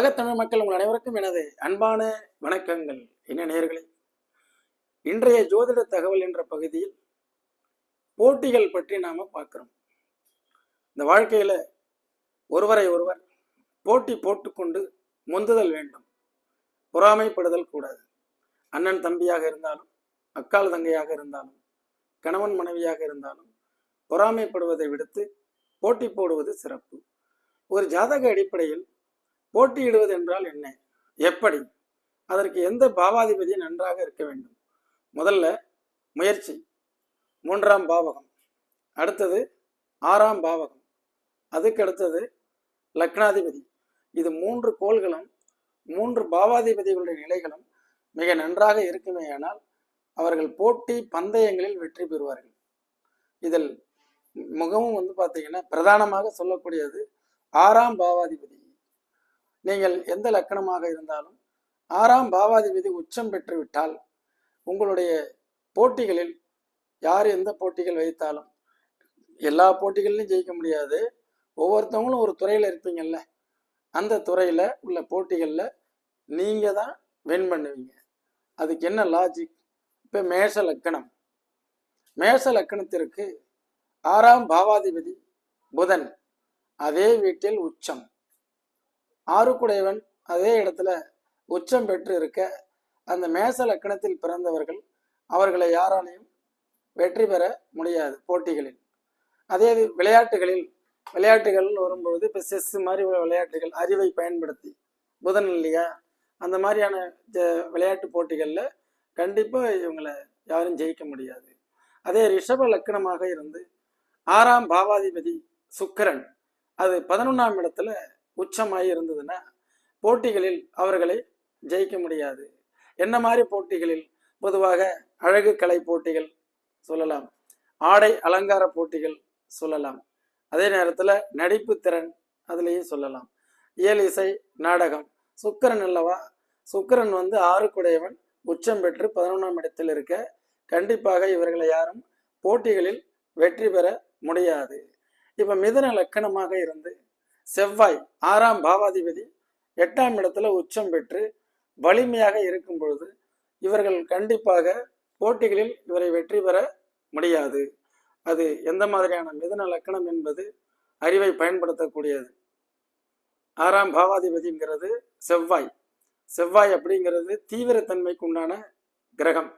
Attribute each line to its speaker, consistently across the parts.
Speaker 1: உலகத்தமிழ் மக்கள் உங்கள் அனைவருக்கும் எனது அன்பான வணக்கங்கள். என்ன நேர்களே இன்றைய ஜோதிட தகவல் என்ற பகுதியில் போட்டிகள் பற்றி நாம் பார்க்குறோம். இந்த வாழ்க்கையில் ஒருவரை ஒருவர் போட்டி போட்டுக்கொண்டு முந்துதல் வேண்டும். பொறாமைப்படுதல் கூடாது. அண்ணன் தம்பியாக இருந்தாலும் அக்கால் தங்கையாக இருந்தாலும் கணவன் மனைவியாக இருந்தாலும் பொறாமைப்படுவதை விடுத்து போட்டி போடுவது சிறப்பு. ஒரு ஜாதக அடிப்படையில் போட்டியிடுவது என்றால் என்ன? எப்படி? அதற்கு எந்த பாவாதிபதி நன்றாக இருக்க வேண்டும்? முதல்ல முயற்சி. மூன்றாம் பாவகம். அடுத்தது ஆறாம் பாவகம். அதுக்கு அடுத்தது லக்னாதிபதி. இது மூன்று கோள்களும் மூன்று பாவாதிபதிகளுடைய நிலைகளும் மிக நன்றாக இருக்குமேயானால் அவர்கள் போட்டி பந்தயங்களில் வெற்றி பெறுவார்கள். இதில் மிகவும் வந்து பார்த்தீங்கன்னா பிரதானமாக சொல்லக்கூடியது ஆறாம் பாவாதிபதி. நீங்கள் எந்த லக்கணமாக இருந்தாலும் ஆறாம் பாவாதிபதி உச்சம் பெற்றுவிட்டால் உங்களுடைய போட்டிகளில் யார் எந்த போட்டிகள் வைத்தாலும் எல்லா போட்டிகளிலும் ஜெயிக்க முடியாது. ஒவ்வொருத்தவங்களும் ஒரு துறையில் இருப்பீங்கல்ல. அந்த துறையில் உள்ள போட்டிகளில் நீங்கள் தான் வின் பண்ணுவீங்க. அதுக்கு என்ன லாஜிக் இப்போ மேஷ லக்கணம். மேஷ லக்கணத்திற்கு ஆறாம் பாவாதிபதி புதன். அதே வீட்டில் உச்சம். ஆறுக்குடையவன் அதே இடத்துல உச்சம் பெற்று இருக்க அந்த மேச லக்கணத்தில் பிறந்தவர்கள் அவர்களை யாராலையும் வெற்றி பெற முடியாது போட்டிகளில். அதே இது விளையாட்டுகளில் விளையாட்டுகள் வரும்பொழுது இப்போ செஸ் மாதிரி உள்ள விளையாட்டுகள் அறிவை பயன்படுத்தி புதன் இல்லையா? அந்த மாதிரியான விளையாட்டு போட்டிகளில் கண்டிப்பாக இவங்களை யாரும் ஜெயிக்க முடியாது. அதே ரிஷப லக்கணமாக இருந்து ஆறாம் பாவாதிபதி சுக்கரன் அது பதினொன்றாம் இடத்துல உச்சமாகி இருந்ததுன்னா போட்டிகளில் அவர்களை ஜெயிக்க முடியாது. என்ன மாதிரி போட்டிகளில்? பொதுவாக அழகு கலை போட்டிகள் சொல்லலாம். ஆடை அலங்கார போட்டிகள் சொல்லலாம். அதே நேரத்தில் நடிப்பு திறன் அதுலேயும் சொல்லலாம். இயல் இசை நாடகம். சுக்கிரன் அல்லவா? சுக்கிரன் வந்து ஆறுக்குடையவன் உச்சம் பெற்று பதினொன்றாம் இடத்தில் இருக்க கண்டிப்பாக இவர்களை யாரும் போட்டிகளில் வெற்றி பெற முடியாது. இப்போ மிதன லக்கணமாக இருந்து செவ்வாய் ஆறாம் பாவாதிபதி எட்டாம் இடத்துல உச்சம் பெற்று வலிமையாக இருக்கும் பொழுது இவர்கள் கண்டிப்பாக போட்டிகளில் இவரை வெற்றி பெற முடியாது. அது எந்த மாதிரியான மிதன லக்கணம் என்பது அறிவை பயன்படுத்தக்கூடியது. ஆறாம் பாவாதிபதிங்கிறது செவ்வாய். செவ்வாய் அப்படிங்கிறது தீவிரத்தன்மைக்கு உண்டான கிரகம்.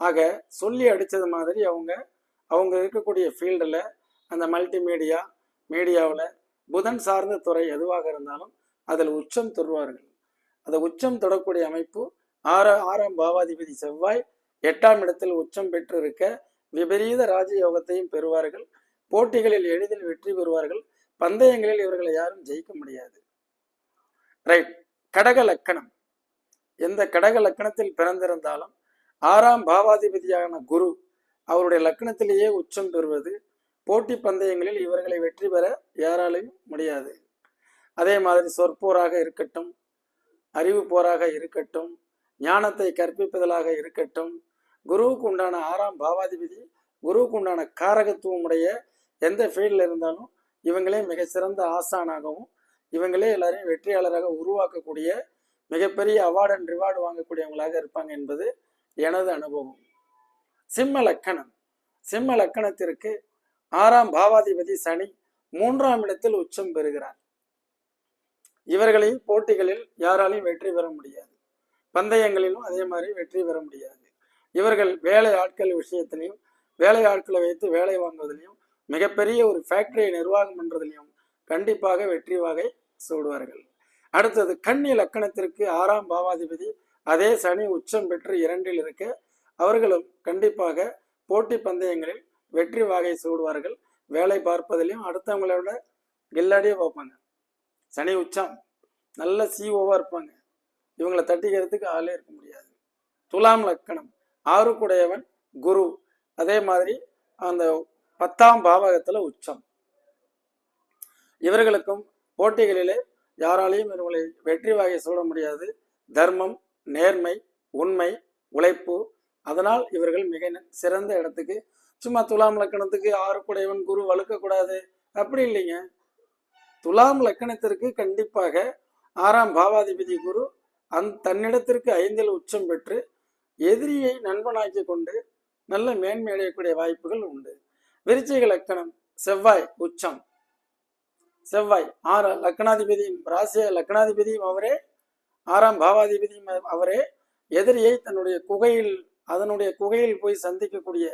Speaker 1: ஆக சொல்லி அடித்தது மாதிரி அவங்க அவங்க இருக்கக்கூடிய ஃபீல்டில் அந்த மல்டிமீடியா மீடியாவில் புதன் சார்ந்த துறை எதுவாக இருந்தாலும் அதில் உச்சம் தொடுவார்கள். அந்த உச்சம் தொடக்கூடிய அமைப்பு ஆறா ஆறாம் பாவாதிபதி செவ்வாய் எட்டாம் இடத்தில் உச்சம் பெற்று இருக்க விபரீத ராஜயோகத்தையும் பெறுவார்கள். போட்டிகளில் எளிதில் வெற்றி பெறுவார்கள். பந்தயங்களில் இவர்களை யாரும் ஜெயிக்க முடியாது. ரைட் கடக லக்கணம். எந்த கடக லக்கணத்தில் பிறந்திருந்தாலும் ஆறாம் பாவாதிபதியான குரு அவருடைய லக்கணத்திலேயே உச்சம் பெறுவது போட்டி பந்தயங்களில் இவர்களை வெற்றி பெற யாராலையும் முடியாது. அதே மாதிரி சொற்போராக இருக்கட்டும் அறிவு போராக இருக்கட்டும் ஞானத்தை கற்பிப்பதலாக இருக்கட்டும் குருவுக்கு உண்டான ஆறாம் பாவாதிபதி குருவுக்கு உண்டான காரகத்துவம் உடைய எந்த ஃபீல்டில் இருந்தாலும் இவங்களே மிகச்சிறந்த ஆசானாகவும் இவங்களே எல்லாரையும் வெற்றியாளராக உருவாக்கக்கூடிய மிகப்பெரிய அவார்டு அண்ட் ரிவார்டு வாங்கக்கூடியவங்களாக இருப்பாங்க என்பது எனது அனுபவம். சிம்ம லக்கணம். சிம்ம லக்கணத்திற்கு ஆறாம் பாவாதிபதி சனி மூன்றாம் இடத்தில் உச்சம் பெறுகிறார். இவர்களை போட்டிகளில் யாராலையும் வெற்றி பெற முடியாது. பந்தயங்களிலும் அதே மாதிரி வெற்றி பெற முடியாது. இவர்கள் வேலை ஆட்கள் விஷயத்திலையும் வேலை ஆட்களை வைத்து வேலை வாங்குவதிலையும் மிகப்பெரிய ஒரு ஃபேக்டரியை நிர்வாகம் பண்றதிலையும் கண்டிப்பாக வெற்றி வாகை சூடுவார்கள். அடுத்தது கண்ணி லக்கணத்திற்கு ஆறாம் பாவாதிபதி அதே சனி உச்சம் பெற்று இரண்டில் இருக்க அவர்களும் கண்டிப்பாக போட்டி பந்தயங்களில் வெற்றி வாகை சூடுவார்கள். வேலை பார்ப்பதிலையும் அடுத்தவங்களை விட கில்லாடியே பார்ப்பாங்க. சனி உச்சம். நல்ல சிஓவா இருப்பாங்க. இவங்களை தட்டிக்கிறதுக்கு ஆளே இருக்க முடியாது. துலாம் லக்கணம். ஆறுக்குடையவன் குரு. அதே மாதிரி அந்த பத்தாம் பாவகத்துல உச்சம். இவர்களுக்கும் போட்டிகளிலே யாராலையும் இவர்களை வெற்றி வாகை சூட முடியாது. தர்மம் நேர்மை உண்மை உழைப்பு. அதனால் இவர்கள் மிக சிறந்த இடத்துக்கு சும்மா துலாம் லக்கணத்துக்கு ஆறுக்குடையவன் குரு வலுக்கக்கூடாது. அப்படி இல்லைங்க. துலாம் லக்கணத்திற்கு கண்டிப்பாக ஆறாம் பாவாதிபதி குரு அந் தன்னிடத்திற்கு ஐந்தில் உச்சம் பெற்று எதிரியை நண்பனாக்கி கொண்டு நல்ல மேன்மை அடையக்கூடிய வாய்ப்புகள் உண்டு. விருச்சிக லக்கணம் செவ்வாய் உச்சம். செவ்வாய் ஆறு லக்கணாதிபதியும் ராசிய லக்கணாதிபதியும் அவரே ஆறாம் பாவாதிபதியும் அவரே எதிரியை தன்னுடைய குகையில் அதனுடைய குகையில் போய் சந்திக்கக்கூடிய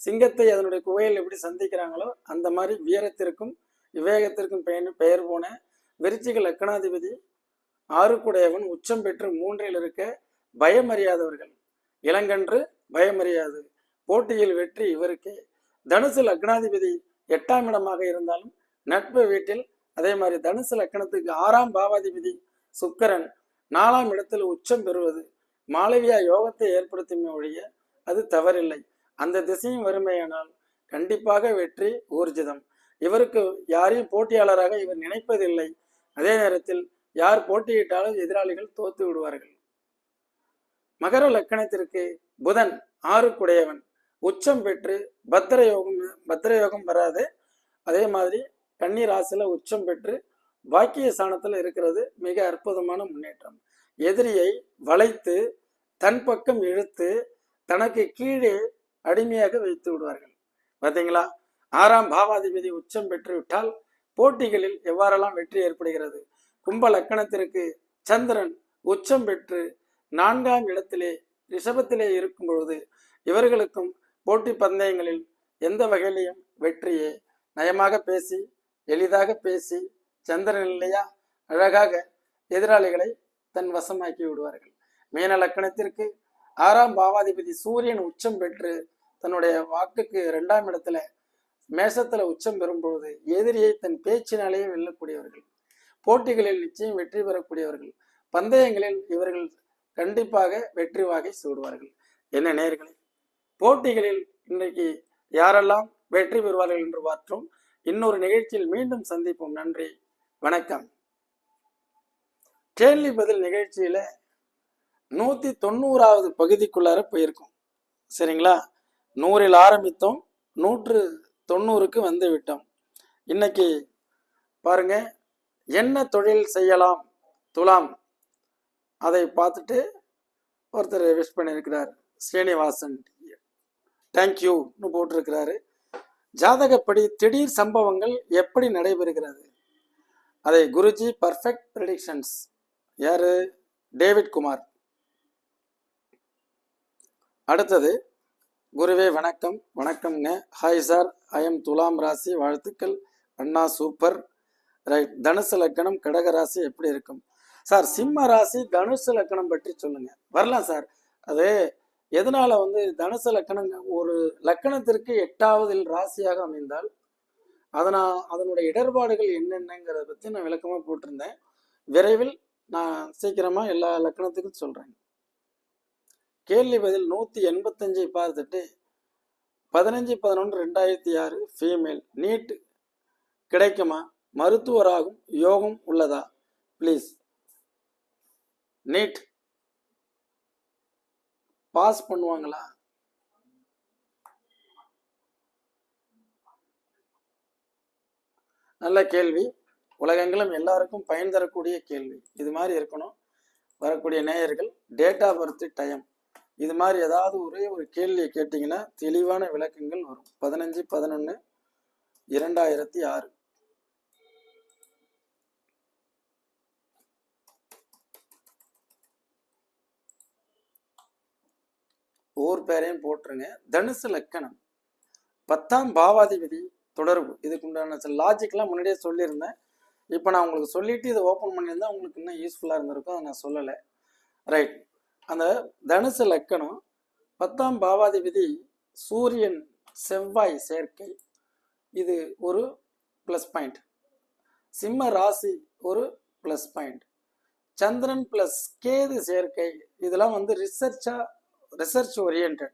Speaker 1: சிங்கத்தை அதனுடைய குகையில் எப்படி சந்திக்கிறாங்களோ அந்த மாதிரி வீரத்திற்கும் விவேகத்திற்கும் பெயர் பெயர் போன விருச்சிக லக்னாதிபதி ஆறுக்குடையவன் உச்சம் பெற்று மூன்றில் இருக்க பயமறியாதவர்கள். இளங்கன்று பயமறியாது. போட்டியில் வெற்றி இவருக்கே. தனுசு லக்னாதிபதி எட்டாம் இடமாக இருந்தாலும் நட்பு வீட்டில் அதே மாதிரி தனுசு லக்கணத்துக்கு ஆறாம் பாவாதிபதி சுக்கரன் நாலாம் இடத்தில் உச்சம் பெறுவது. மாளவியா யோகத்தை ஏற்படுத்துமே ஒழிய அது தவறில்லை. அந்த திசையும் வறுமையானால் கண்டிப்பாக வெற்றி ஊர்ஜிதம். இவருக்கு யாரையும் போட்டியாளராக இவர் நினைப்பதில்லை. அதே நேரத்தில் யார் போட்டியிட்டாலும் எதிராளிகள் தோத்து விடுவார்கள். மகர லக்கணத்திற்கு புதன் ஆறுக்குடையவன். உச்சம் பெற்று பத்திரயோகம் யோகம் யோகம் வராது. அதே மாதிரி கன்னி ராசியில உச்சம் பெற்று பாக்கிய சாணத்தில் இருக்கிறது மிக அற்புதமான முன்னேற்றம். எதிரியை வளைத்து தன் பக்கம் இழுத்து தனக்கு கீழே அடிமையாக வைத்து விடுவார்கள். பார்த்தீங்களா? ஆறாம் பாவாதிபதி உச்சம் பெற்றுவிட்டால் போட்டிகளில் எவ்வாறெல்லாம் வெற்றி ஏற்படுகிறது? கும்ப லக்கணத்திற்கு சந்திரன் உச்சம் பெற்று நான்காம் இடத்திலே ரிஷபத்திலே இருக்கும் பொழுது இவர்களுக்கும் போட்டி பந்தயங்களில் எந்த வகையிலையும் வெற்றியே நயமாக பேசி எளிதாக பேசி சந்திரன் இல்லையா? அழகாக எதிராளிகளை தன் வசமாக்கி விடுவார்கள். மீன லக்கணத்திற்கு ஆறாம் பாவாதிபதி சூரியன் உச்சம் பெற்று தன்னுடைய வாக்குக்கு இரண்டாம் இடத்துல மேசத்துல உச்சம் பெறும் பொழுது எதிரியை தன் பேச்சினாலேயே வெல்லக்கூடியவர்கள். போட்டிகளில் நிச்சயம் வெற்றி பெறக்கூடியவர்கள். பந்தயங்களில் இவர்கள் கண்டிப்பாக வெற்றி வாகை சூடுவார்கள். என்ன நேர்களே போட்டிகளில் இன்றைக்கு யாரெல்லாம் வெற்றி பெறுவார்கள் என்று பார்த்தோம். இன்னொரு நிகழ்ச்சியில் மீண்டும் சந்திப்போம். நன்றி. வணக்கம். கேள்வி பதில் நிகழ்ச்சியில நூத்தி தொண்ணூறாவது பகுதிக்குள்ளார போயிருக்கோம். சரிங்களா? நூறில் ஆரம்பித்தோம் நூற்று தொண்ணூறுக்கு வந்து விட்டோம் இன்னைக்கு பாருங்க என்ன தொழில் செய்யலாம்? துலாம். அதை பார்த்துட்டு ஒருத்தர் விஷ் பண்ணியிருக்கிறார் ஸ்ரீனிவாசன் தேங்க்யூன்னு போட்டிருக்கிறாரு. ஜாதகப்படி திடீர் சம்பவங்கள் எப்படி நடைபெறுகிறது? அதை குருஜி பர்ஃபெக்ட் ப்ரெடிக்ஷன்ஸ் யாரு? டேவிட் குமார். அடுத்தது குருவே வணக்கம். வணக்கம்ங்க. ஹாய் சார் ஐஎம் துலாம் ராசி. வாழ்த்துக்கள். அண்ணா சூப்பர் ரைட் தனுசு லக்கணம் கடக ராசி எப்படி இருக்கும்? சார் சிம்ம ராசி தனுசு லக்கணம் பற்றி சொல்லுங்க. வரலாம் சார் அது எதனால வந்து தனுசு லக்கணம் ஒரு லக்கணத்திற்கு எட்டாவது ராசியாக அமைந்தால் அதனா அதனுடைய இடர்பாடுகள் என்னென்னங்கிறத பற்றி நான் விளக்கமாக போட்டிருந்தேன். விரைவில் நான் சீக்கிரமாக எல்லா லக்கணத்துக்கும் சொல்கிறேன் கேள்வி பதில் நூற்றி எண்பத்தஞ்சை பார்த்துட்டு பதினஞ்சு பதினொன்று ரெண்டாயிரத்தி ஆறு ஃபீமேல் நீட் கிடைக்குமா? மருத்துவராகும் யோகம் உள்ளதா? ப்ளீஸ் நீட் பாஸ் பண்ணுவாங்களா? நல்ல கேள்வி. உலகெங்கிலும் எல்லாருக்கும் பயன் தரக்கூடிய கேள்வி. இது மாதிரி இருக்கணும். வரக்கூடிய நேயர்கள் டேட் ஆஃப் பர்த் டைம் இது மாதிரி ஏதாவது ஒரே ஒரு கேள்வியை கேட்டிங்கன்னா தெளிவான விளக்கங்கள் வரும். பதினஞ்சு பதினொன்று இரண்டாயிரத்தி ஆறு. ஊர் பேரையும் போட்டுருங்க தனுசு லக்கணம். பத்தாம் பாவாதிபதி தொடர்பு. இதுக்கு உண்டான சில லாஜிக்லாம் முன்னாடியே சொல்லியிருந்தேன். இப்போ நான் உங்களுக்கு சொல்லிட்டு இதை ஓப்பன் பண்ணியிருந்தா உங்களுக்கு இன்னும் யூஸ்ஃபுல்லாக இருந்திருக்கும். அதை நான் சொல்லலை. ரைட் அந்த தனுசு லக்கணம் பத்தாம் பாவாதிபதி சூரியன் செவ்வாய் சேர்க்கை. இது ஒரு ப்ளஸ் பாயிண்ட் சிம்ம ராசி ஒரு ப்ளஸ் பாயிண்ட் சந்திரன் ப்ளஸ் கேது சேர்க்கை. இதெல்லாம் வந்து ரிசர்ச்சா ரிசர்ச் ஓரியன்ட்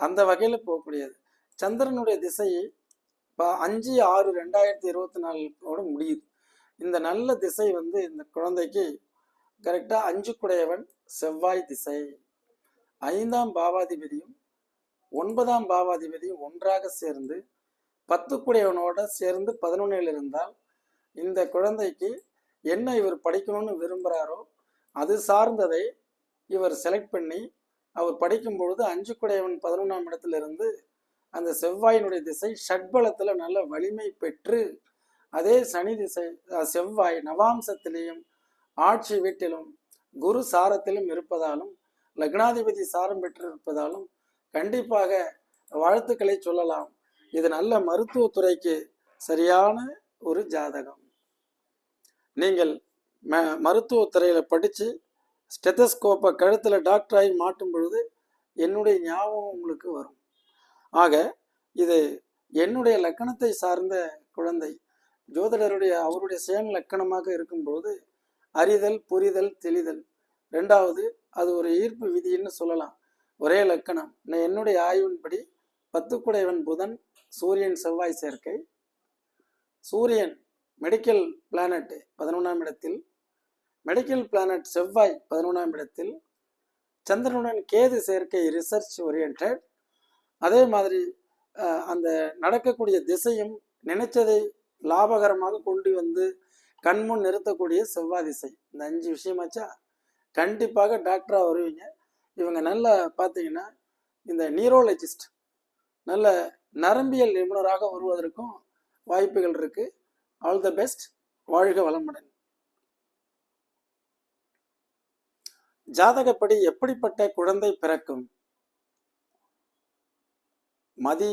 Speaker 1: அந்த வகையில் போகக்கூடியது. சந்திரனுடைய திசையை இப்போ அஞ்சு ஆறு ரெண்டாயிரத்தி இருபத்தி நாலு கூட முடியுது. இந்த நல்ல திசை வந்து இந்த குழந்தைக்கு கரெக்டாக அஞ்சு குடையவன் செவ்வாய் திசை. ஐந்தாம் பாவாதிபதியும் ஒன்பதாம் பாவாதிபதியும் ஒன்றாக சேர்ந்து பத்து குடையவனோட சேர்ந்து பதினொன்னில் இருந்தால் இந்த குழந்தைக்கு என்ன இவர் படிக்கணும்னு விரும்புகிறாரோ அது சார்ந்ததை இவர் செலக்ட் பண்ணி அவர் படிக்கும் பொழுது அஞ்சு குடையவன் பதினொன்றாம் இடத்துல இருந்து அந்த செவ்வாயினுடைய திசை ஷட்பலத்தில் நல்ல வலிமை பெற்று அதே சனி திசை செவ்வாய் நவாம்சத்திலேயும் ஆட்சி வீட்டிலும் குரு சாரத்திலும் இருப்பதாலும் லக்னாதிபதி சாரம் பெற்றிருப்பதாலும் கண்டிப்பாக வாழ்த்துக்களை சொல்லலாம். இது நல்ல மருத்துவத்துறைக்கு சரியான ஒரு ஜாதகம். நீங்கள் ம மருத்துவத்துறையில் படித்து ஸ்டெத்தஸ்கோப்பை கழுத்தில் டாக்டராகி மாட்டும் பொழுது என்னுடைய ஞாபகம் உங்களுக்கு வரும். ஆக இது என்னுடைய லக்கணத்தை சார்ந்த குழந்தை ஜோதிடருடைய அவருடைய சேன் லக்கணமாக இருக்கும்போது அறிதல் புரிதல் தெளிதல். ரெண்டாவது அது ஒரு ஈர்ப்பு விதின்னு சொல்லலாம். ஒரே லக்கணம். நான் என்னுடைய ஆய்வின்படி பத்துக்குடைவன் புதன் சூரியன் செவ்வாய் சேர்க்கை. சூரியன் மெடிக்கல் பிளானட் பதினொன்றாம் இடத்தில். மெடிக்கல் பிளானட் செவ்வாய் பதினொன்றாம் இடத்தில். சந்திரனுடன் கேது சேர்க்கை ரிசர்ச் ஓரியன்ட் அதே மாதிரி அந்த நடக்கக்கூடிய திசையும் நினைச்சதை லாபகரமாக கொண்டு வந்து கண்முன் நிறுத்தக்கூடிய செவ்வாதிசை. இந்த அஞ்சு விஷயமாச்சா? கண்டிப்பாக டாக்டராக வருவீங்க. இவங்க நல்லா பார்த்தீங்கன்னா இந்த நியூரோலஜிஸ்ட் நல்ல நரம்பியல் நிபுணராக வருவதற்கும் வாய்ப்புகள் இருக்கு. ஆல் த பெஸ்ட் வாழ்க வளமுடன். ஜாதகப்படி எப்படிப்பட்ட குழந்தை பிறக்கும்? மதி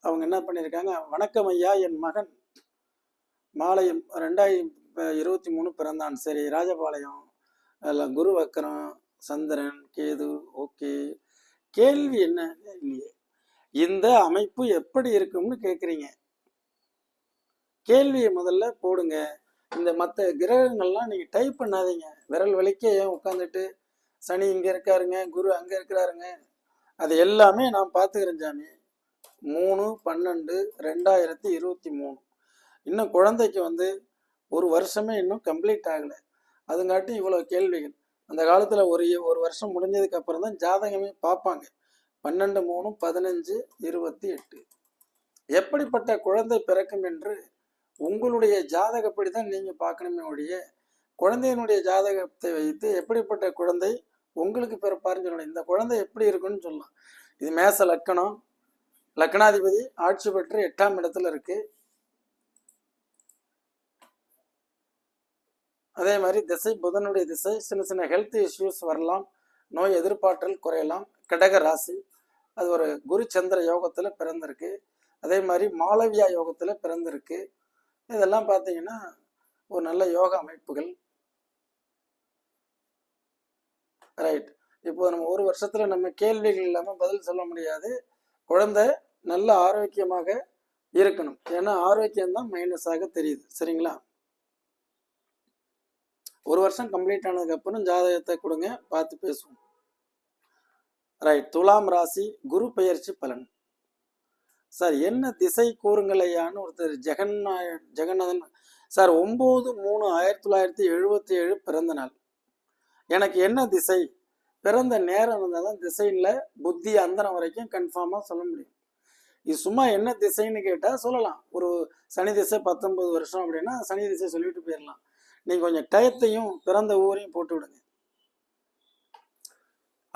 Speaker 1: அவங்க என்ன பண்ணியிருக்காங்க? வணக்கம் ஐயா என் மகன். மாலை இப்போ இருபத்தி மூணு பிறந்தான். சரி ராஜபாளையம் அதில் குரு வக்கரம் சந்திரன் கேது ஓகே. கேள்வி என்ன? இல்லையே. இந்த அமைப்பு எப்படி இருக்கும்னு கேட்குறீங்க கேள்வியை முதல்ல போடுங்க. இந்த மற்ற கிரகங்கள்லாம் நீங்கள் டைப் பண்ணாதீங்க. விரல் வலிக்கே ஏன் உட்காந்துட்டு சனி இங்கே இருக்காருங்க குரு அங்கே இருக்கிறாருங்க. அது எல்லாமே நான் பார்த்துக்கிறேன் சாமி. மூணு பன்னெண்டு ரெண்டாயிரத்தி இருபத்தி மூணு. இன்னும் குழந்தைக்கு வந்து ஒரு வருஷமே இன்னும் கம்ப்ளீட் ஆகலை. அதுங்காட்டி இவ்வளோ கேள்விகள். அந்த காலத்தில் ஒரு ஒரு வருஷம் முடிஞ்சதுக்கு அப்புறம் தான் ஜாதகமே பார்ப்பாங்க. பன்னெண்டு மூணு பதினஞ்சு இருபத்தி எட்டு. எப்படிப்பட்ட குழந்தை பிறக்கும் என்று உங்களுடைய ஜாதகப்படி தான் நீங்கள் பார்க்கணுமே ஒழிய குழந்தையினுடைய ஜாதகத்தை வைத்து எப்படிப்பட்ட குழந்தை உங்களுக்கு பிறப்பாருன்னு சொல்லணும் இந்த குழந்தை எப்படி இருக்குன்னு சொல்லலாம். இது மேச லக்கணம். லக்னாதிபதி ஆட்சி பெற்று எட்டாம் இடத்துல இருக்குது அதே மாதிரி திசை புதனுடைய திசை சின்ன சின்ன ஹெல்த் இஷ்யூஸ் வரலாம் நோய் எதிர்ப்பாற்றல் குறையலாம் கடக ராசி அது ஒரு குரு சந்திர யோகத்தில் பிறந்திருக்கு. அதே மாதிரி மாளவியா யோகத்தில் பிறந்திருக்கு. இதெல்லாம் பார்த்தீங்கன்னா ஒரு நல்ல யோக அமைப்புகள். ரைட் இப்போ நம்ம ஒரு வருஷத்தில் நம்ம கேள்விகள் இல்லாமல் பதில் சொல்ல முடியாது. குழந்தை நல்ல ஆரோக்கியமாக இருக்கணும். ஏன்னா ஆரோக்கியம்தான் மைனஸாக தெரியுது. சரிங்களா? ஒரு வருஷம் கம்ப்ளீட் ஆனதுக்கப்புறம் ஜாதகத்தை கொடுங்க பார்த்து பேசுவோம். ரைட் துலாம் ராசி குரு பெயர்ச்சி பலன். சார் என்ன திசை கூறுங்களையான்னு ஒருத்தர் ஜெகநாய ஜெகநாதன் சார் ஒம்பது மூணு ஆயிரத்தி தொள்ளாயிரத்தி எழுபத்தி ஏழு பிறந்த நாள். எனக்கு என்ன திசை? பிறந்த நேரம் இருந்தால் தான் திசையில் புத்தி அந்தரம் வரைக்கும் கன்ஃபார்மாக சொல்ல முடியும். இது சும்மா என்ன திசைன்னு கேட்டால் சொல்லலாம். ஒரு சனி திசை பத்தொன்பது வருஷம் அப்படின்னா சனி திசை சொல்லிட்டு போயிடலாம் நீங்கள் கொஞ்சம் டயத்தையும் பிறந்த ஊரையும் போட்டு விடுங்க.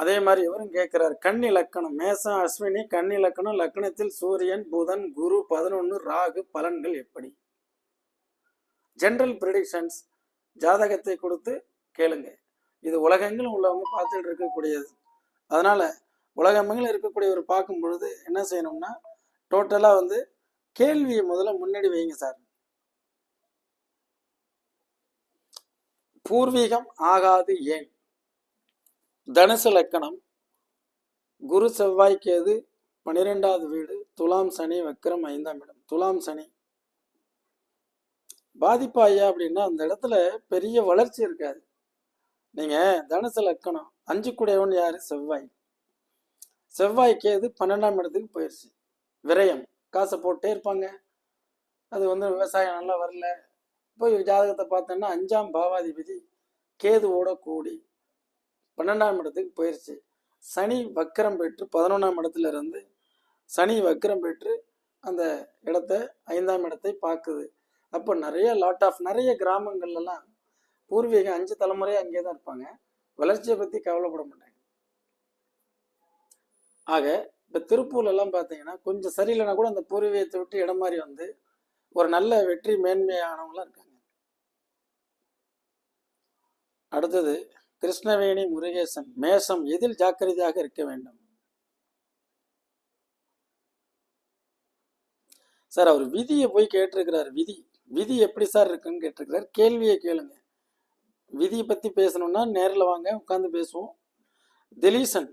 Speaker 1: அதே மாதிரி இவரும் கேட்குறாரு கன்னி லக்கணம் மேசம் அஸ்வினி கன்னி லக்கணம் லக்கணத்தில் சூரியன் புதன் குரு பதினொன்று ராகு பலன்கள் எப்படி? ஜென்ரல் ப்ரிடிக்ஷன்ஸ் ஜாதகத்தை கொடுத்து கேளுங்க. இது உலகெங்கிலும் உள்ளவங்க பார்த்துட்டு இருக்கக்கூடியது. அதனால உலகமெங்கிலும் இருக்கக்கூடியவர் பார்க்கும் பொழுது என்ன செய்யணும்னா டோட்டலாக வந்து கேள்வியை முதல்ல முன்னாடி வைங்க சார். பூர்வீகம் ஆகாது ஏன்? தனுசு லக்கணம் குரு செவ்வாய் கேது பனிரெண்டாவது வீடு துலாம் சனி வக்கரம் ஐந்தாம் இடம். துலாம் சனி. பாதிப்பாயா அப்படின்னா அந்த இடத்துல பெரிய வளர்ச்சி இருக்காது. நீங்க தனுசு லக்கணம் அஞ்சு குடையவன் யாரு? செவ்வாய். செவ்வாய் கேது பன்னெண்டாம் இடத்துக்கு போயிடுச்சு விரயம். காசை போட்டே இருப்பாங்க. அது வந்து விவசாயம் நல்லா வரல. போய் ஜாதகத்தை பார்த்தோன்னா அஞ்சாம் பாவாதிபதி கேதுவோட கூடி பன்னெண்டாம் இடத்துக்கு போயிடுச்சு சனி வக்கரம் பெற்று பதினொன்றாம் இடத்துல இருந்து சனி வக்கரம் பெற்று அந்த இடத்த ஐந்தாம் இடத்தை பார்க்குது. அப்போ நிறைய லாட் ஆஃப் நிறைய கிராமங்கள்லாம் பூர்வீகம் அஞ்சு தலைமுறையாக அங்கேயே தான் இருப்பாங்க. வளர்ச்சியை பற்றி கவலைப்பட மாட்டாங்க. ஆக இப்போ திருப்பூர்லலாம் பார்த்தீங்கன்னா கொஞ்சம் சரியில்லைனா கூட அந்த பூர்வீகத்தை விட்டு இடம் மாறி வந்து ஒரு நல்ல வெற்றி மேன்மையானவங்களாம் இருக்காங்க. அடுத்தது கிருஷ்ணவேணி முருகேசன். மேசம் எதில் ஜாக்கிரதையாக இருக்க வேண்டும்? சார் அவர் விதியை போய் கேட்டிருக்கிறார். விதி விதி எப்படி சார் இருக்குன்னு கேட்டிருக்கிறார். கேள்வியை கேளுங்க. விதியை பத்தி பேசணும்னா நேரில் வாங்க உட்காந்து பேசுவோம். திலீசன்.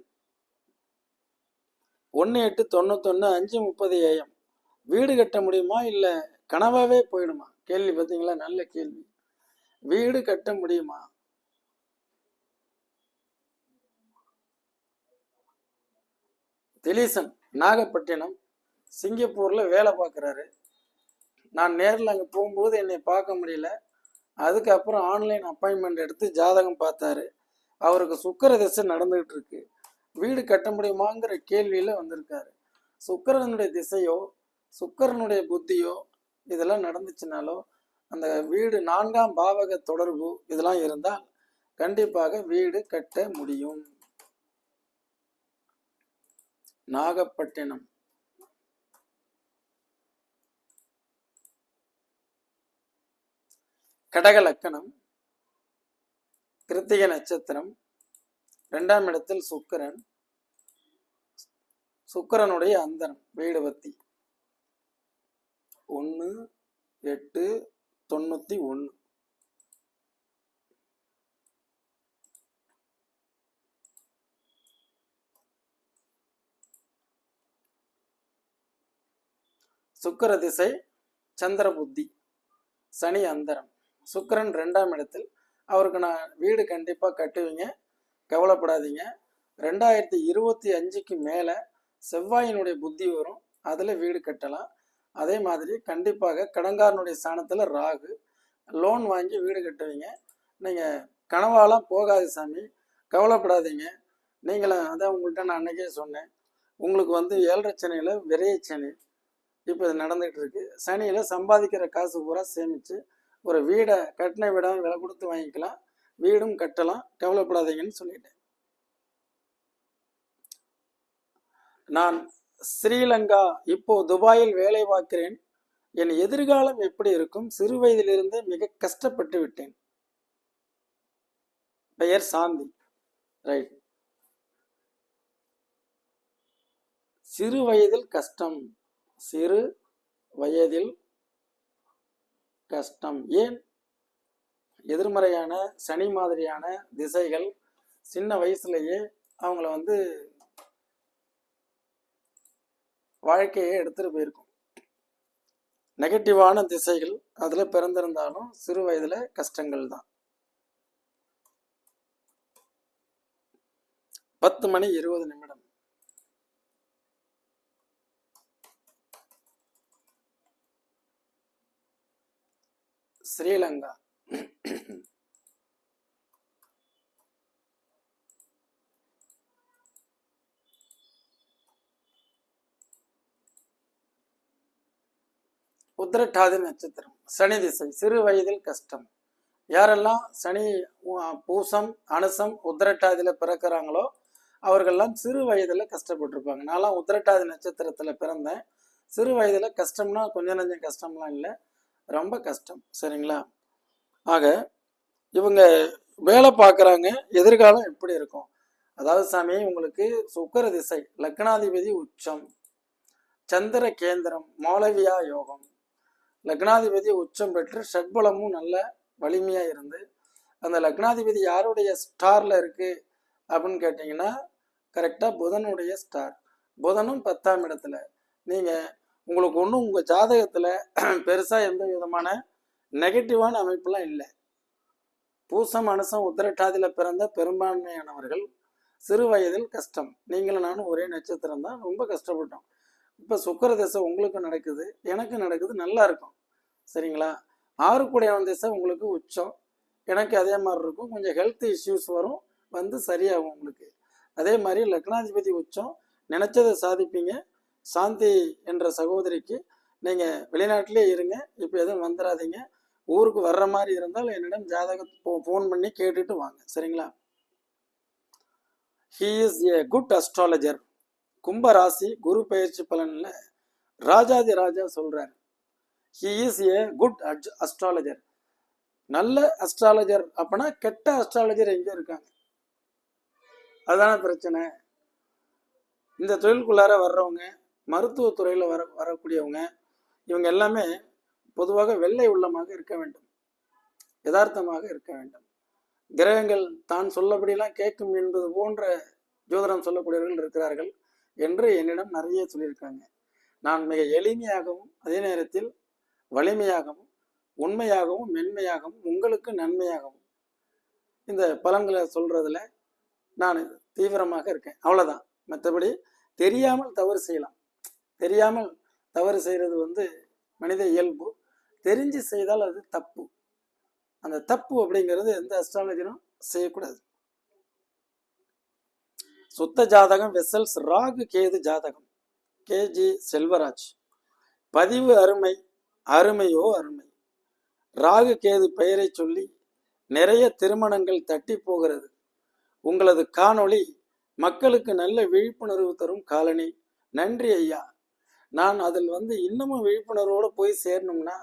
Speaker 1: ஒன்று எட்டு தொண்ணூத்தொன்று அஞ்சு முப்பது ஏஎம் வீடு கட்ட முடியுமா இல்லை கனவாவே போயிடுமா? கேள்வி பார்த்தீங்களா? நல்ல கேள்வி. வீடு கட்ட முடியுமா? திலீசன் நாகப்பட்டினம் சிங்கப்பூர்ல வேலை பார்க்குறாரு. நான் நேரில் அங்கே போகும்போது என்னை பார்க்க முடியல. அதுக்கப்புறம் ஆன்லைன் அப்பாயின்மெண்ட் எடுத்து ஜாதகம் பார்த்தாரு. அவருக்கு சுக்கர திசை நடந்துகிட்டு இருக்கு வீடு கட்ட முடியுமாங்கிற கேள்வியில் வந்திருக்காரு. சுக்கிரனுடைய திசையோ சுக்கரனுடைய புத்தியோ இதெல்லாம் நடந்துச்சுனாலோ அந்த வீடு நான்காம் பாவக தொடர்பு இதெல்லாம் இருந்தால் கண்டிப்பாக வீடு கட்ட முடியும். நாகப்பட்டினம். கடக லக்கணம் கிருத்திகை நட்சத்திரம் ரெண்டாம் இடத்தில் சுக்கிரன் சுக்கிரனுடைய அந்தரம் வீடு பத்தி. ஒன்று எட்டு தொண்ணூற்றி ஒன்று சுக்கிர திசை சந்திர புத்தி சனி அந்தரம். சுக்கிரன் ரெண்டாம் இடத்தில். அவருக்கு நான் வீடு கண்டிப்பாக கட்டுவீங்க. கவலைப்படாதீங்க. ரெண்டாயிரத்தி இருபத்தி அஞ்சுக்கு மேலே செவ்வாயினுடைய புத்தி வரும். அதில் வீடு கட்டலாம். அதே மாதிரி கண்டிப்பாக கடங்காரனுடைய ஸ்தானத்தில் ராகு. லோன் வாங்கி வீடு கட்டுவீங்க. நீங்கள் கனவாலாம் போகாது சாமி. கவலைப்படாதீங்க. நீங்களும் அதான் உங்கள்கிட்ட நான் அன்னைக்கே சொன்னேன். உங்களுக்கு வந்து ஏழரை சனியில் விரைய சனி. இப்போ இது நடந்துகிட்டு இருக்கு சனியில் சம்பாதிக்கிற காசு பூரா சேமித்து ஒரு வீடை கட்டின வீடாக விலை கொடுத்து வாங்கிக்கலாம். வீடும் கட்டலாம். கவலைப்படாதீங்கன்னு சொல்லிட்டேன். நான் ஸ்ரீலங்கா இப்போ துபாயில் வேலை பார்க்கிறேன். என் எதிர்காலம் எப்படி இருக்கும்? சிறு வயதிலிருந்தே மிக கஷ்டப்பட்டு விட்டேன். பெயர் சாந்தி. ரைட் சிறு வயதில் கஷ்டம். சிறு வயதில் கஷ்டம். ஏன்? எதிர்மறையான சனி மாதிரியான திசைகள் சின்ன வயசுலயே அவங்கள வந்து வாழ்க்கையை எடுத்துட்டு போயிருக்கும். நெகட்டிவான திசைகள் அதுல பிறந்திருந்தாலும் சிறு வயதுல கஷ்டங்கள் தான். பத்து மணி இருபது நிமிடம். ஸ்ரீலங்கா. உத்திரட்டாதி நட்சத்திரம். சனி திசை சிறு வயதில் கஷ்டம். யாரெல்லாம் சனி பூசம் அனுசம் உத்திரட்டாதியில் பிறக்கிறாங்களோ அவர்கள்லாம் சிறு வயதில் கஷ்டப்பட்டிருப்பாங்க. நான்லாம் உத்திரட்டாதி நட்சத்திரத்தில் பிறந்தேன். சிறு வயதில் கஷ்டம்னா கொஞ்சம் நஞ்சம் கஷ்டம்லாம் இல்லை. ரொம்ப கஷ்டம் சரிங்களா? ஆக இவங்க வேலை பார்க்குறாங்க. எதிர்காலம் எப்படி இருக்கும்? அதாவது சாமி உங்களுக்கு சுக்கர திசை லக்னாதிபதி உச்சம். சந்திர கேந்திரம் மௌலவியா யோகம். லக்னாதிபதி உச்சம் பெற்று ஷட்பலமும் நல்ல வலிமையாக இருந்து அந்த லக்னாதிபதி யாருடைய ஸ்டாரில் இருக்குது அப்படின்னு கேட்டிங்கன்னா கரெக்டாக புதனுடைய ஸ்டார் புதனும் பத்தாம் இடத்துல. நீங்கள் உங்களுக்கு ஒன்றும் உங்கள் ஜாதகத்தில் பெருசாக எந்த விதமான நெகட்டிவான அமைப்புலாம் இல்லை. பூசம் அனுசம் உத்திரட்டாதியில் பிறந்த பெரும்பான்மையானவர்கள் சிறு வயதில் கஷ்டம். நீங்களும் நானும் ஒரே நட்சத்திரம் தான் ரொம்ப கஷ்டப்பட்டோம். இப்போ சுக்கர திசை உங்களுக்கு நடக்குது எனக்கு நடக்குது நல்லா இருக்கும். சரிங்களா? ஆறுக்குடையவன் திசை உங்களுக்கு உச்சம். எனக்கு அதே மாதிரி இருக்கும். கொஞ்சம் ஹெல்த் இஷ்யூஸ் வரும். வந்து சரியாகும் உங்களுக்கு. அதே மாதிரி லக்னாதிபதி உச்சம். நினைச்சதை சாதிப்பீங்க. சாந்தி என்ற சகோதரிக்கு நீங்கள் வெளிநாட்டிலே இருங்க. இப்போ எதுவும் வந்துடாதீங்க ஊருக்கு வர்ற மாதிரி இருந்தால் என்னிடம் ஜாதகம் ஃபோன் பண்ணி கேட்டுட்டு வாங்க. சரிங்களா? He is a good astrologer கும்பராசி குரு பயிற்சி பலன்ல ராஜாதி ராஜா சொல்றார். He is a good at astrologer நல்ல அஸ்ட்ராலஜர் அப்படின்னா கெட்ட அஸ்ட்ராலஜர் எங்க இருக்காங்க? அதான பிரச்சனை. இந்த தொழிலுக்குள்ளார வர்றவங்க மருத்துவத்துறையில் வர வரக்கூடியவங்க இவங்க எல்லாமே பொதுவாக வெள்ளை உள்ளமாக இருக்க வேண்டும். யதார்த்தமாக இருக்க வேண்டும். கிரகங்கள் தான் சொல்லபடியெல்லாம் கேட்கும் என்பது போன்ற ஜோதிடம் சொல்லக்கூடியவர்கள் இருக்கிறார்கள். என்று என்னிடம் நிறைய சொல்லியிருக்காங்க. நான் மிக எளிமையாகவும் அதே நேரத்தில் வலிமையாகவும் உண்மையாகவும் மென்மையாகவும் உங்களுக்கு நன்மையாகவும் இந்த பலன்களை சொல்றதுல நான் தீவிரமாக இருக்கேன். அவ்வளோதான் மற்றபடி தெரியாமல் தவறு செய்யலாம். தெரியாமல் தவறு செய்கிறது வந்து மனித இயல்பு. தெரிஞ்சு செய்தால் அது தப்பு. அந்த தப்பு அப்படிங்கிறது எந்த அஸ்ட்ராலஜரும் செய்யக்கூடாது. சுத்த ஜாதகம் வெசல்ஸ் ராகு கேது ஜாதகம். K G Selvaraj. பதிவு அருமை அருமையோ அருமை. ராகு கேது பெயரை சொல்லி நிறைய திருமணங்கள் தட்டி போகிறது. உங்களது காணொளி மக்களுக்கு நல்ல விழிப்புணர்வு தரும் காலனி. நன்றி ஐயா. நான் அதில் வந்து இன்னமும் விழிப்புணர்வோடு போய் சேரணும்னா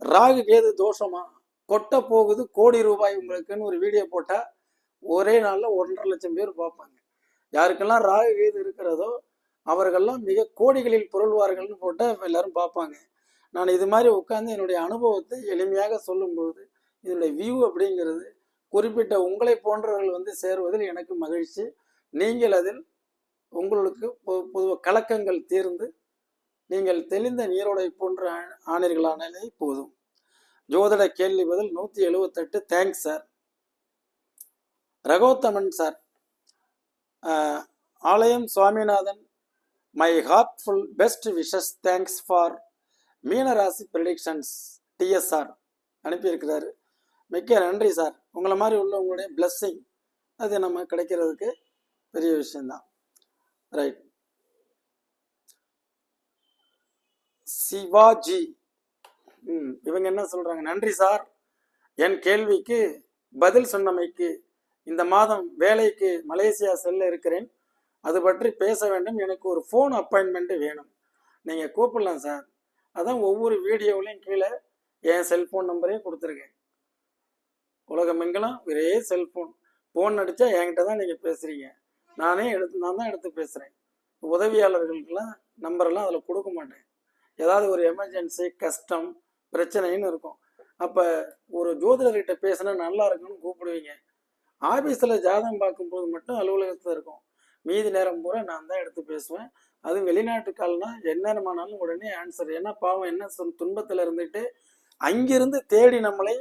Speaker 1: ராகு கேது தோஷமா? கொட்ட போகுது கோடி ரூபாய் உங்களுக்குன்னு ஒரு வீடியோ போட்டால் ஒரே நாளில் ஒன்றரை லட்சம் பேர் பார்ப்பாங்க. யாருக்கெல்லாம் ராகு கேது இருக்கிறதோ அவர்கள்லாம் மிக கோடிகளில் புரள்வார்கள்னு போட்டால் எல்லாரும் பார்ப்பாங்க. நான் இது மாதிரி உட்காந்து என்னுடைய அனுபவத்தை எளிமையாக சொல்லும்போது இதனுடைய வியூ அப்படிங்கிறது குறிப்பிட்ட உங்களை போன்றவர்கள் வந்து சேருவதில் எனக்கு மகிழ்ச்சி. நீங்கள் அதில் உங்களுக்கு பொ- பொதுவாக கலக்கங்கள் தீர்ந்து நீங்கள் தெளிந்த நீரோடை போன்ற ஆ- போதும். ஜோதிட கேள்வி பதில் நூற்றி எழுவத்தெட்டு. Thanks sir Ragothaman sir Alayam Swaminathan my heartful best wishes thanks for மீனராசி ப்ரெடிக்ஷன்ஸ் டிஎஸ்ஆர் அனுப்பியிருக்கிறாரு. மிக்க நன்றி சார் உங்களை மாதிரி உள்ளவங்களுடைய பிளஸ்ஸிங் அது நம்ம கிடைக்கிறதுக்கு பெரிய விஷயம்தான். ரைட் சிவாஜி. ம் இவங்க என்ன சொல்றாங்க? நன்றி சார் என் கேள்விக்கு பதில் சொன்னமைக்கு இந்த மாதம் வேலைக்கு மலேசியா செல்ல இருக்கிறேன். அது பற்றி பேச வேண்டும். எனக்கு ஒரு ஃபோன் அப்பாயின்மெண்ட்டு வேணும். நீங்கள் கூப்பிடலாம் சார். அதான் ஒவ்வொரு வீடியோவிலையும் கீழே என் செல்ஃபோன் நம்பரையும் கொடுத்துருக்கேன். உலகமெங்கெல்லாம் ஒரே செல்ஃபோன் ஃபோன் அடித்தா என்கிட்ட தான் நீங்கள் பேசுகிறீங்க நானே எடுத்து நான் தான் எடுத்து பேசுகிறேன் உதவியாளர்களுக்கெல்லாம் நம்பரெல்லாம் அதில் கொடுக்க மாட்டேன். ஏதாவது ஒரு எமர்ஜென்சி கஷ்டம் பிரச்சனைன்னு இருக்கும். அப்போ ஒரு ஜோதிடர்கிட்ட பேசினா நல்லா இருக்குன்னு கூப்பிடுவீங்க. ஆஃபீஸில் ஜாதகம் பார்க்கும்போது மட்டும் அலுவலகத்தில் இருக்கும். மீதி நேரம் பூரா நான் தான் எடுத்து பேசுவேன். அதுவும் வெளிநாட்டு கால்னா எந்நேரமானாலும் உடனே ஆன்சர் ஏன்னா பாவம் என்ன சொல் துன்பத்தில் இருந்துட்டு அங்கிருந்து தேடி நம்மளை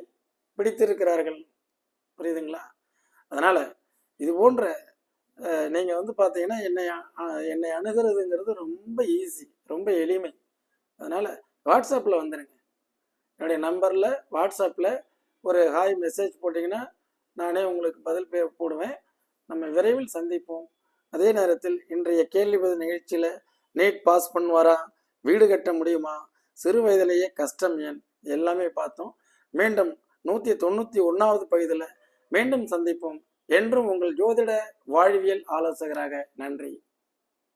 Speaker 1: பிடித்திருக்கிறார்கள். புரியுதுங்களா? அதனால் இது போன்ற நீங்கள் வந்து பார்த்தீங்கன்னா என்னை என்னை அணுகிறதுங்கிறது ரொம்ப ஈஸி ரொம்ப எளிமை. அதனால் வாட்ஸ்அப்பில் வந்துடுங்க என்னுடைய நம்பரில் வாட்ஸ்அப்பில் ஒரு ஹாய் மெசேஜ் போட்டிங்கன்னா நானே உங்களுக்கு பதில் பே போடுவேன். நம்ம விரைவில் சந்திப்போம். அதே நேரத்தில் இன்றைய கேள்வி பதில் நிகழ்ச்சியில் நீட் பாஸ் பண்ணுவாரா? வீடு கட்ட முடியுமா? சிறு வயதிலேயே கஷ்டம் ஏன்? எல்லாமே பார்த்தோம். மீண்டும் நூற்றி தொண்ணூற்றி ஒன்றாவது பகுதியில் மீண்டும் சந்திப்போம். என்றும் உங்கள் ஜோதிட வாழ்வியல் ஆலோசகராக நன்றி.